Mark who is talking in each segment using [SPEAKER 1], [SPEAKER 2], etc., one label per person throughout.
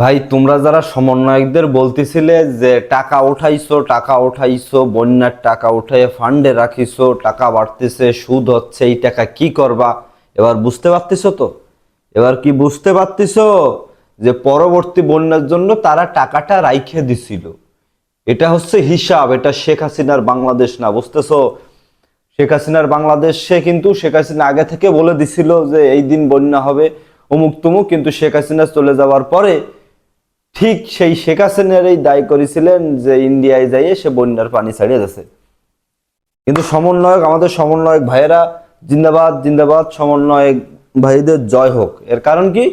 [SPEAKER 1] ভাই, তোমরা যারা সমন্বয়কদের বলতেছিলে যে টাকা উঠাইছো টাকা উঠাইছো, বন্যার টাকা উঠাই ফান্ডে রাখিছো, টাকা বাড়তেছে, সুদ হচ্ছে, এই টাকা কি করবা? এবার বুঝতে পারতেছো তো? এবার কি বুঝতে পারতেছো যে পরবর্তী বন্যার জন্য তারা টাকাটা রাইখে দিছিল? এটা হচ্ছে হিসাব, এটা শেখ হাসিনার বাংলাদেশ না, বুঝতেছো? শেখ হাসিনার বাংলাদেশ, সে কিন্তু শেখ হাসিনা আগে থেকে বলে দিছিল যে এই দিন বন্যা হবে অমুক তুমুক কিন্তু শেখ হাসিনা চলে যাওয়ার পরে ঠিক সেই শেখ হাসিনারই দায়ী করেছিলেন যে ইন্ডিয়ায় যাইয়ে সে বন্যার পানি ছাড়িয়ে দিয়েছে। কিন্তু সমন্বয়ক, আমাদের সমন্বয়ক ভাইয়েরা, জিন্দাবাদ জিন্দাবাদ, সমন্বয়ক ভাইদের জয় হোক। এর কারণ কি?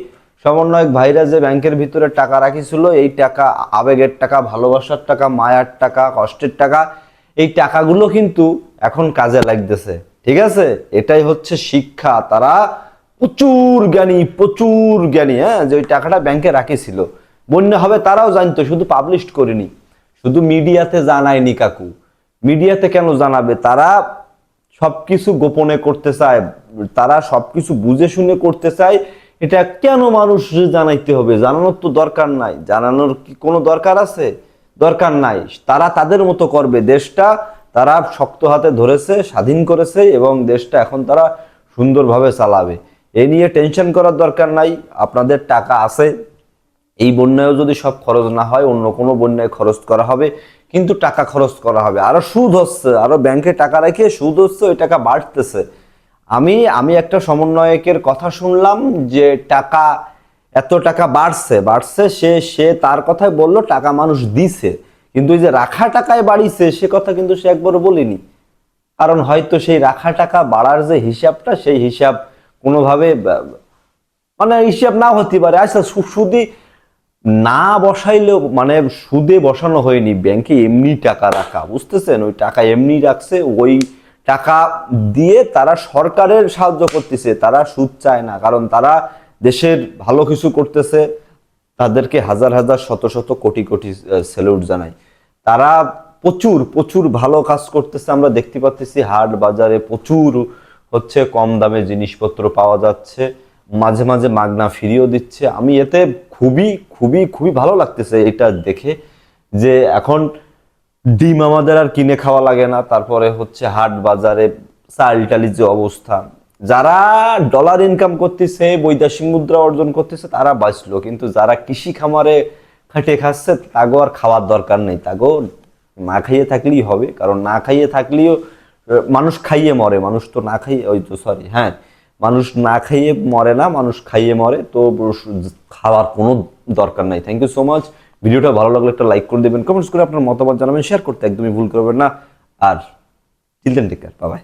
[SPEAKER 1] সমন্বয়ক ভাইরা যে ব্যাংকের ভিতরে টাকা রাখিছিল, এই টাকা, আবেগের টাকা, ভালোবাসার টাকা, মায়ার টাকা, কষ্টের টাকা, এই টাকাগুলো কিন্তু এখন কাজে লাগতেছে। ঠিক আছে? এটাই হচ্ছে শিক্ষা। তারা প্রচুর জ্ঞানী প্রচুর জ্ঞানী হ্যাঁ? যে ওই টাকাটা ব্যাংকে রাখিছিল। বন্যা হবে তারাও জানতো, শুধু পাবলিশ করেনি। শুধু মিডিয়াতে জানায়নি কাকু। মিডিয়াতে কেন জানাবে? তারা সবকিছু গোপনে করতে চায়, তারা সবকিছু বুঝে শুনে করতে চায়। এটা কেন মানুষ জানাইতে হবে? জানানোর তো দরকার নাই। জানানোর কি কোনো দরকার আছে? দরকার নাই। তারা তাদের মতো করবে। দেশটা তারা শক্ত হাতে ধরেছে, স্বাধীন করেছে এবং দেশটা এখন তারা সুন্দরভাবে চালাবে। এ নিয়ে টেনশন করার দরকার নাই। আপনাদের টাকা আছে। এই বন্যায়ও যদি সব খরচ না হয়, অন্য কোনো বন্যায় খরচ করা হবে, কিন্তু টাকা খরচ করা হবে। আরও সুদ হচ্ছে, আরও ব্যাংকে টাকা রেখে সুদ হচ্ছে, ওই টাকা বাড়তেছে। আমি আমি একটা সমন্বয়কের কথা শুনলাম যে টাকা, এত টাকা বাড়ছে বাড়ছে, সে সে তার কথাই বলল, টাকা মানুষ দিছে। কিন্তু ওই যে রাখা টাকায় বাড়িছে, সে কথা কিন্তু সে একবারও বলিনি। কারণ হয়তো সেই রাখা টাকা বাড়ার যে হিসাবটা, সেই হিসাব কোনোভাবে মানে হিসাব না হতে পারে। আচ্ছা সুদি না বসাইলেও মানে সুদে বসানো হয়নি, ব্যাংকে এমনি টাকা রাখা, বুঝতেছেন? ওই টাকা এমনি রাখছে, ওই টাকা দিয়ে তারা সরকারের সাহায্য করতেছে, তারা সুদ চায় না, কারণ তারা দেশের ভালো কিছু করতেছে, তাদেরকে হাজার হাজার, শত শত কোটি কোটি স্যালুট জানাই। তারা প্রচুর প্রচুর ভালো কাজ করতেছে, আমরা দেখতে পাচ্তেছি হাট বাজারে প্রচুর হচ্ছে কম দামে জিনিসপত্র পাওয়া যাচ্ছে। মাঝে মাঝে মাগনা ফিরিয়েও দিচ্ছে। আমি এতে খুবই খুবই খুবই ভালো লাগতেছে এটা দেখে যে এখন ডিম আমাদের আর কিনে খাওয়া লাগে না, তারপরে হচ্ছে হাট বাজারে চাল টালির যে অবস্থা। যারা ডলার ইনকাম করতেছে, বৈদেশিক মুদ্রা অর্জন করতেছে, তারা বাঁচলো। কিন্তু যারা কৃষি খামারে খাটে খাচ্ছে, তাগো আর খাওয়ার দরকার নেই। তাগো না খাইয়ে থাকলেই হবে। কারণ না খাইয়ে থাকলেও, মানুষ খাইয়ে মরে। মানুষ তো না খাইয়ে, ওই তো সরি হ্যাঁ। মানুষ না খাইয়ে মরে না, মানুষ খাইয়ে মরে, তো খাওয়ার কোনো দরকার নাই। থ্যাংক ইউ সো মাচ ভিডিওটা ভালো লাগলে একটা লাইক করে দেবেন কমেন্টস করে আপনার মতামত জানাবেন শেয়ার করতে একদমই ভুল করবেন না। আর চিলড্রেন টেক কেয়ার বাই